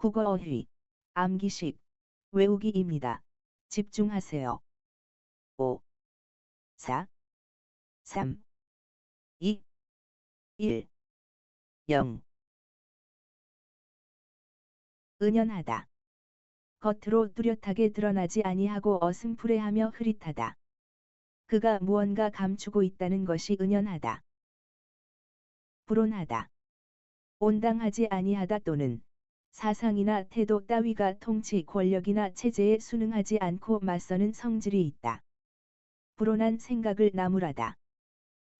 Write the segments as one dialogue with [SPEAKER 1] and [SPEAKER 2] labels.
[SPEAKER 1] 국어 어휘, 암기식, 외우기입니다. 집중하세요. 5, 4, 3, 2, 1, 0. 은연하다. 겉으로 뚜렷하게 드러나지 아니하고 어슴푸레하며 흐릿하다. 그가 무언가 감추고 있다는 것이 은연하다. 불온하다. 온당하지 아니하다 또는 사상이나 태도 따위가 통치 권력이나 체제에 순응하지 않고 맞서는 성질이 있다. 불온한 생각을 나무라다.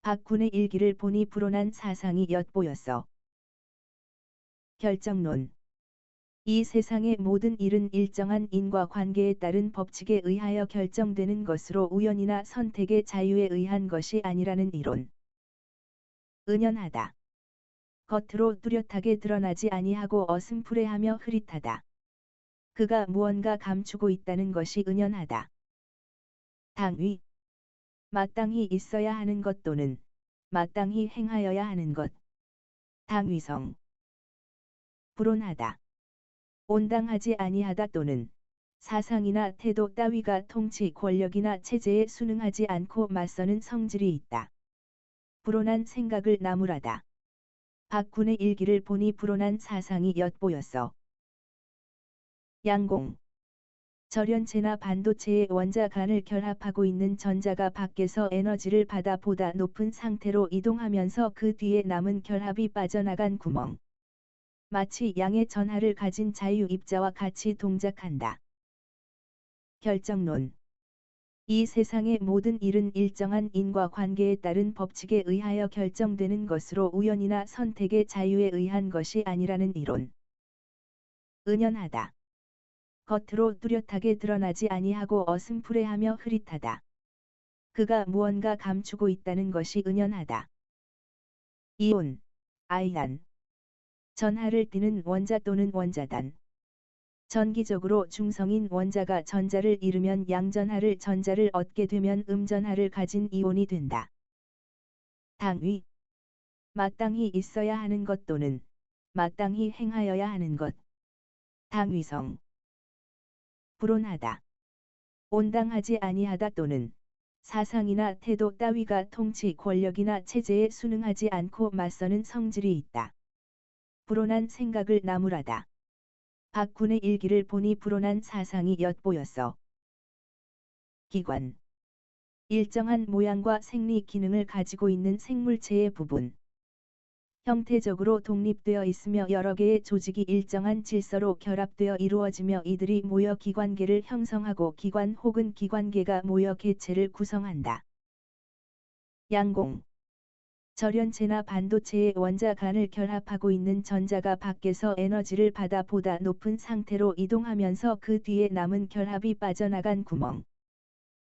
[SPEAKER 1] 박군의 일기를 보니 불온한 사상이 엿보였어. 결정론 이 세상의 모든 일은 일정한 인과 관계에 따른 법칙에 의하여 결정되는 것으로 우연이나 선택의 자유에 의한 것이 아니라는 이론. 은연하다. 겉으로 뚜렷하게 드러나지 아니하고 어슴푸레하며 흐릿하다. 그가 무언가 감추고 있다는 것이 은연하다. 당위. 마땅히 있어야 하는 것 또는 마땅히 행하여야 하는 것. 당위성. 불온하다. 온당하지 아니하다 또는 사상이나 태도 따위가 통치 권력이나 체제에 순응하지 않고 맞서는 성질이 있다. 불온한 생각을 나무라다. 박군의 일기를 보니 불온한 사상이 엿보였어. 양공 절연체나 반도체의 원자 간을 결합하고 있는 전자가 밖에서 에너지를 받아 보다 높은 상태로 이동하면서 그 뒤에 남은 결합이 빠져나간 구멍. 마치 양의 전하를 가진 자유 입자와 같이 동작한다. 결정론 이 세상의 모든 일은 일정한 인과 관계에 따른 법칙에 의하여 결정되는 것으로 우연이나 선택의 자유에 의한 것이 아니라는 이론. 은연하다. 겉으로 뚜렷하게 드러나지 아니하고 어슴푸레하며 흐릿하다. 그가 무언가 감추고 있다는 것이 은연하다. 이온, 아이안. 전하를 띠는 원자 또는 원자단. 전기적으로 중성인 원자가 전자를 잃으면 양전하를 전자를 얻게 되면 음전하를 가진 이온이 된다. 당위. 마땅히 있어야 하는 것 또는 마땅히 행하여야 하는 것. 당위성. 불온하다. 온당하지 아니하다 또는 사상이나 태도 따위가 통치 권력이나 체제에 순응하지 않고 맞서는 성질이 있다. 불온한 생각을 나무라다. 박 군의 일기를 보니 불온한 사상이 엿보였어. 기관 일정한 모양과 생리 기능을 가지고 있는 생물체의 부분. 형태적으로 독립되어 있으며 여러 개의 조직이 일정한 질서로 결합되어 이루어지며 이들이 모여 기관계를 형성하고 기관 혹은 기관계가 모여 개체를 구성한다. 양공 절연체나 반도체의 원자 간을 결합하고 있는 전자가 밖에서 에너지를 받아 보다 높은 상태로 이동하면서 그 뒤에 남은 결합이 빠져나간 구멍.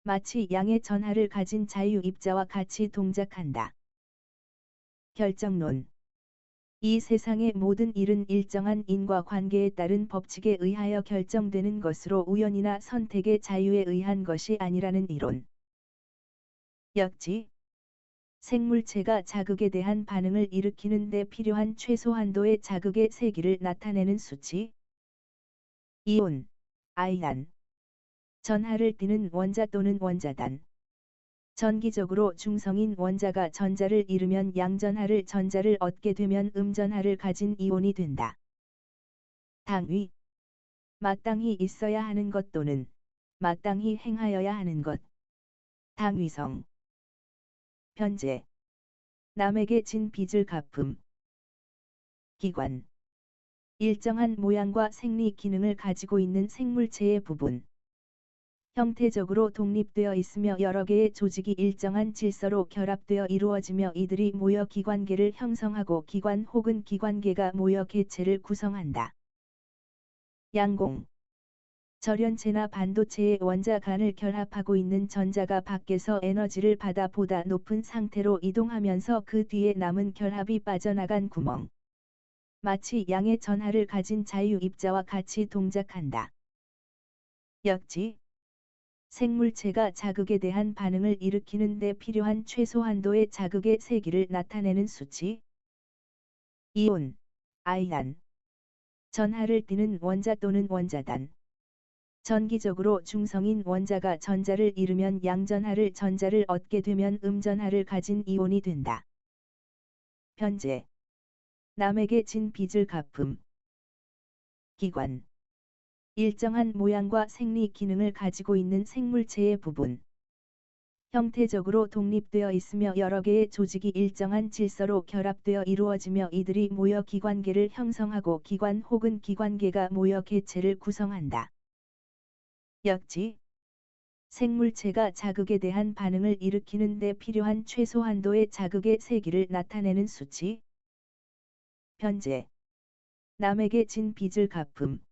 [SPEAKER 1] 마치 양의 전하를 가진 자유 입자와 같이 동작한다. 결정론 이 세상의 모든 일은 일정한 인과 관계에 따른 법칙에 의하여 결정되는 것으로 우연이나 선택의 자유에 의한 것이 아니라는 이론. 역지 생물체가 자극에 대한 반응을 일으키는 데 필요한 최소한도의 자극의 세기를 나타내는 수치. 이온, 아이안. 전하를 띠는 원자 또는 원자단. 전기적으로 중성인 원자가 전자를 잃으면 양전하를 전자를 얻게 되면 음전하를 가진 이온이 된다. 당위. 마땅히 있어야 하는 것 또는 마땅히 행하여야 하는 것. 당위성. 현재. 남에게 진 빚을 갚음. 기관. 일정한 모양과 생리 기능을 가지고 있는 생물체의 부분. 형태적으로 독립되어 있으며 여러 개의 조직이 일정한 질서로 결합되어 이루어지며 이들이 모여 기관계를 형성하고 기관 혹은 기관계가 모여 개체를 구성한다. 양공 절연체나 반도체의 원자 간을 결합하고 있는 전자가 밖에서 에너지를 받아 보다 높은 상태로 이동하면서 그 뒤에 남은 결합이 빠져나간 구멍. 마치 양의 전하를 가진 자유 입자와 같이 동작한다. 역지 생물체가 자극에 대한 반응을 일으키는 데 필요한 최소한도의 자극의 세기를 나타내는 수치. 이온, 아이안, 전하를 띠는 원자 또는 원자단. 전기적으로 중성인 원자가 전자를 잃으면 양전하를 전자를 얻게 되면 음전하를 가진 이온이 된다. 변제. 남에게 진 빚을 갚음. 기관. 일정한 모양과 생리 기능을 가지고 있는 생물체의 부분. 형태적으로 독립되어 있으며 여러 개의 조직이 일정한 질서로 결합되어 이루어지며 이들이 모여 기관계를 형성하고 기관 혹은 기관계가 모여 개체를 구성한다. 역지 생물체가 자극에 대한 반응을 일으키는 데 필요한 최소 한도의 자극의 세기를 나타내는 수치. 변제 남에게 진 빚을 갚음.